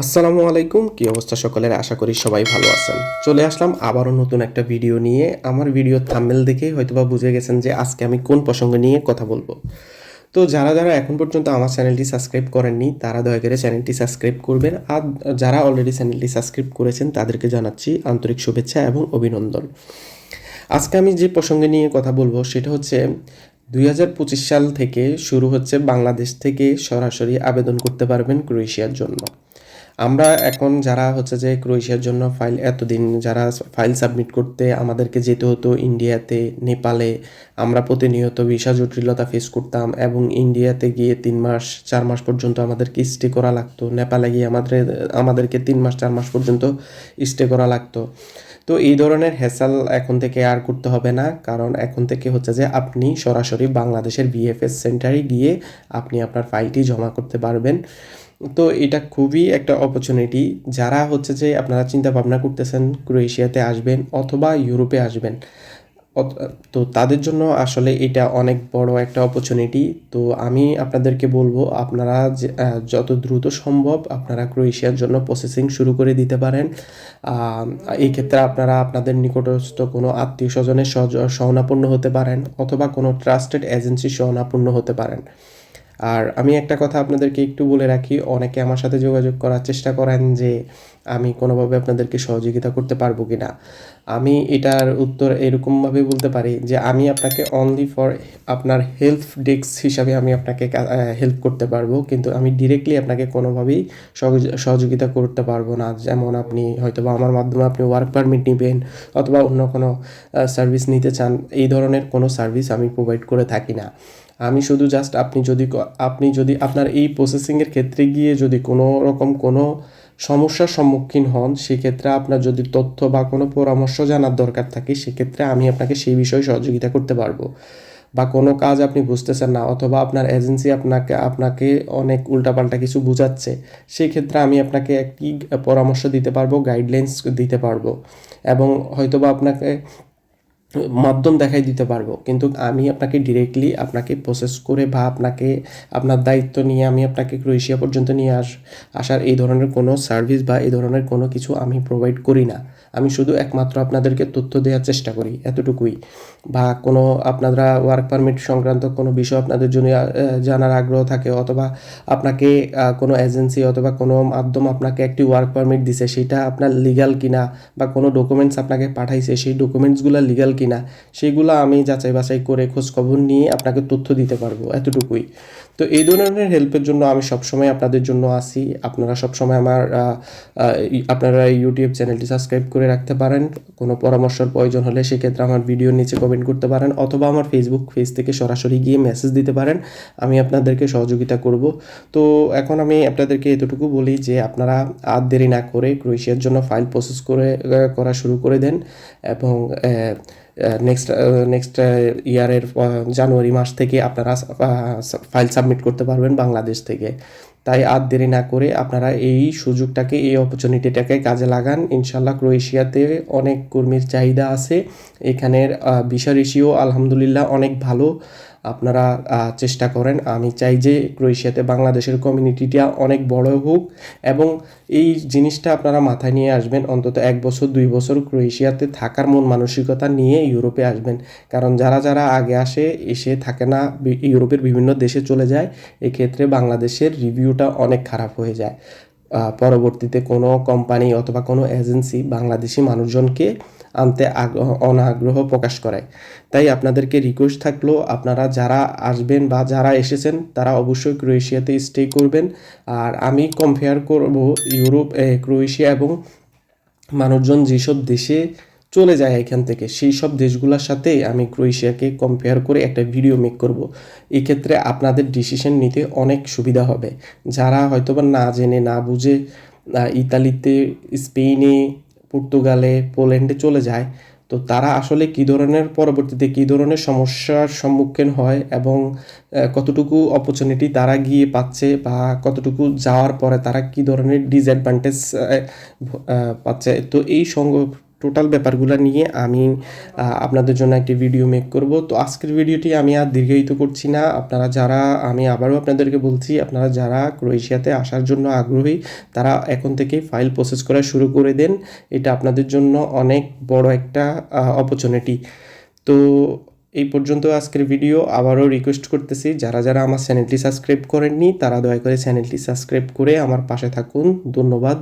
আসসালামু আলাইকুম, কি অবস্থা সকলের? আশা করি সবাই ভালো আছেন। চলে আসলাম আবারও নতুন একটা ভিডিও নিয়ে। আমার ভিডিও থাম্বেল দেখে হয়তোবা বুঝে গেছেন যে আজকে আমি কোন প্রসঙ্গ নিয়ে কথা বলব। তো যারা যারা এখন পর্যন্ত আমার চ্যানেলটি সাবস্ক্রাইব করেননি, তারা দয়া করে চ্যানেলটি সাবস্ক্রাইব করবেন। আর যারা অলরেডি চ্যানেলটি সাবস্ক্রাইব করেছেন, তাদেরকে জানাচ্ছি আন্তরিক শুভেচ্ছা এবং অভিনন্দন। আজকে আমি যে প্রসঙ্গে নিয়ে কথা বলব, সেটা হচ্ছে দুই হাজার পঁচিশ সাল থেকে শুরু হচ্ছে বাংলাদেশ থেকে সরাসরি আবেদন করতে পারবেন ক্রোয়েশিয়ার জন্য। আমরা এখন যারা হচ্ছে যে ক্রোয়েশিয়ার জন্য ফাইল, এতদিন যারা ফাইল সাবমিট করতে আমাদেরকে যেতে হতো ইন্ডিয়াতে, নেপালে, আমরা প্রতিনিয়ত ভিসা জটিলতা ফেস করতাম এবং ইন্ডিয়াতে গিয়ে তিন মাস, চার মাস পর্যন্ত আমাদেরকে স্টে করা লাগতো। নেপালে গিয়ে আমাদের, আমাদেরকে তিন মাস, চার মাস পর্যন্ত স্টে করা লাগতো। তো এই ধরনের হেসাল এখন থেকে আর করতে হবে না, কারণ এখন থেকে হচ্ছে যে আপনি সরাসরি বাংলাদেশের বিএফএস সেন্টারে গিয়ে আপনি আপনার ফাইলটি জমা করতে পারবেন। তো এটা খুবই একটা অপরচুনিটি যারা হচ্ছে যে আপনারা চিন্তা ভাবনা করতেছেন ক্রোয়েশিয়াতে আসবেন অথবা ইউরোপে আসবেন। তো তাদের জন্য আসলে এটা অনেক বড় একটা অপরচুনিটি তো আমি আপনাদেরকে বলব, আপনারা যত দ্রুত সম্ভব আপনারা ক্রোয়েশিয়ার জন্য প্রসেসিং শুরু করে দিতে পারেন। এই ক্ষেত্রে আপনারা আপনাদের নিকটস্থ কোনো আত্মীয় স্বজনের শরণাপন্ন হতে পারেন অথবা কোনো ট্রাস্টেড এজেন্সি শরণাপন্ন হতে পারেন। আর আমি একটা কথা আপনাদেরকে একটু বলে রাখি, অনেকে আমার সাথে যোগাযোগ করার চেষ্টা করেন যে আমি কোনোভাবে আপনাদেরকে সহযোগিতা করতে পারব কি না আমি এটার উত্তর এরকমভাবে বলতে পারি যে আমি আপনাকে অনলি ফর আপনার হেল্প ডেস্ক হিসাবে আমি আপনাকে হেল্প করতে পারব, কিন্তু আমি ডিরেক্টলি আপনাকে কোনোভাবেই সহযোগিতা করতে পারব না। যেমন আপনি হয়তো বা আমার মাধ্যমে আপনি ওয়ার্ক পারমিট নেবেন, অথবা অন্য কোনো সার্ভিস নিতে চান, এই ধরনের কোনো সার্ভিস আমি প্রোভাইড করে থাকি না। আমি শুধু জাস্ট আপনি যদি আপনি যদি আপনার এই প্রসেসিংয়ের ক্ষেত্রে গিয়ে যদি কোনো রকম কোনো সমস্যার সম্মুখীন হন, সেক্ষেত্রে আপনার যদি তথ্য বা কোনো পরামর্শ জানার দরকার থাকে, সেক্ষেত্রে আমি আপনাকে সেই বিষয়ে সহযোগিতা করতে পারব। বা কোনো কাজ আপনি বুঝতেছেন না, অথবা আপনার এজেন্সি আপনাকে আপনাকে অনেক উল্টাপাল্টা কিছু বোঝাচ্ছে সেই ক্ষেত্রে আমি আপনাকে একটি পরামর্শ দিতে পারব গাইডলাইন্স দিতে পারব। এবং হয়তোবা আপনাকে মাধ্যম দেখাই দিতে পারব। কিন্তু আমি আপনাকে ডিরেক্টলি আপনাকে প্রসেস করে বা আপনাকে আপনার দায়িত্ব নিয়ে আমি আপনাকে ক্রোয়েশিয়া পর্যন্ত নিয়ে আস, আসার এই ধরনের কোনো সার্ভিস বা এই ধরনের কোনো কিছু আমি প্রোভাইড করি না। আমি শুধু একমাত্র আপনাদেরকে তথ্য দেওয়ার চেষ্টা করি, এতটুকুই। বা কোনো আপনারা ওয়ার্ক পারমিট সংক্রান্ত কোনো বিষয় আপনাদের জন্য জানার আগ্রহ থাকে অথবা আপনাকে কোনো এজেন্সি অথবা কোনো মাধ্যম আপনাকে একটি ওয়ার্ক পারমিট দিছে, সেটা আপনার লিগাল কিনা বা কোনো ডকুমেন্টস আপনাকে পাঠাইছে, সেই ডকুমেন্টসগুলো লিগ্যাল কিনা, সেগুলো আমি যাচাই বাছাই করে খোঁজখবর নিয়ে আপনাকে তথ্য দিতে পারব এতটুকুই। তো এই ধরনের হেল্পের জন্য আমি সবসময় আপনাদের জন্য আসি। আপনারা সবসময় আমার আপনারা ইউটিউব চ্যানেলটি সাবস্ক্রাইব করে রাখতে পারেন। কোনো পরামর্শের প্রয়োজন হলে সেক্ষেত্রে আমার ভিডিওর নিচে কমেন্ট করতে পারেন অথবা আমার ফেসবুক পেজ থেকে সরাসরি গিয়ে মেসেজ দিতে পারেন। আমি আপনাদেরকে সহযোগিতা করব। তো এখন আমি আপনাদেরকে এতটুকু বলি যে আপনারা আর দেরি না করে ক্রোয়েশিয়ার জন্য ফাইল প্রসেস করে করা শুরু করে দেন এবং নেক্সট নেক্সট ইয়ারের জানুয়ারি মাস থেকে আপনারা ফাইল সাবমিট করতে পারবেন বাংলাদেশ থেকে। তাই আর দেরি না করে আপনারা এই সুযোগটাকে, এই অপরচুনিটিটাকে কাজে লাগান। ইনশাল্লাহ ক্রোয়েশিয়াতে অনেক কর্মীর চাহিদা আছে। এখানের ভিসা রেশিও আলহামদুলিল্লাহ অনেক ভালো। আপনারা চেষ্টা করেন। আমি চাই যে ক্রোয়েশিয়াতে বাংলাদেশের কমিউনিটিটা অনেক বড় হোক এবং এই জিনিসটা আপনারা মাথায় নিয়ে আসবেন। অন্তত এক বছর, দুই বছর ক্রোয়েশিয়াতে থাকার মন মানসিকতা নিয়ে ইউরোপে আসবেন। কারণ যারা যারা আগে আসে, এসে থাকে না ইউরোপের বিভিন্ন দেশে চলে যায়, এক্ষেত্রে বাংলাদেশের রিভিউটা অনেক খারাপ হয়ে যায়। পরবর্তীতে কোনো কোম্পানি অথবা কোনো এজেন্সি বাংলাদেশি মানুষজনকে আনতে আগ্রহ, অনাগ্রহ প্রকাশ করে তাই আপনাদেরকে রিকোয়েস্ট থাকল, আপনারা যারা আসবেন বা যারা এসেছেন, তারা অবশ্যই ক্রোয়েশিয়াতে স্টে করবেন। আর আমি কম্পেয়ার করব ইউরোপ ক্রোয়েশিয়া এবং মানুষজন যেসব দেশে চলে যায় এখান থেকে, সেই সব দেশগুলোর সাথে আমি ক্রোয়েশিয়াকে কম্পেয়ার করে একটা ভিডিও মেক করব। এই ক্ষেত্রে আপনাদের ডিসিশন নিতে অনেক সুবিধা হবে। যারা হয়তোবা না জেনে, না বুঝে ইতালিতে স্পেনে পর্তুগালে, পোল্যান্ডে চলে যায়। তো তারা আসলে কী ধরনের, পরবর্তীতে কী ধরনের সমস্যার সম্মুখীন হয় এবং কতটুকু অপরচুনিটি তারা গিয়ে পাচ্ছে বা কতটুকু যাওয়ার পরে তারা কী ধরনের ডিসঅ্যাডভান্টেজ পাচ্ছে? তো এই সঙ্গ টোটাল ব্যাপারগুলো নিয়ে আমি আপনাদের জন্য একটি ভিডিও মেক করব। তো আজকের ভিডিওটি আমি আর দীর্ঘায়িত করছি না। আপনারা যারা, আমি আবারও আপনাদেরকে বলছি, আপনারা যারা ক্রোয়েশিয়াতে আসার জন্য আগ্রহী, তারা এখন থেকেই ফাইল প্রসেস করা শুরু করে দেন। এটা আপনাদের জন্য অনেক বড় একটা অপরচুনিটি তো এই পর্যন্ত আজকের ভিডিও আবারও রিকোয়েস্ট করতেছি, যারা যারা আমার চ্যানেলটি সাবস্ক্রাইব করেননি, তারা দয়া করে চ্যানেলটি সাবস্ক্রাইব করে আমার পাশে থাকুন। ধন্যবাদ।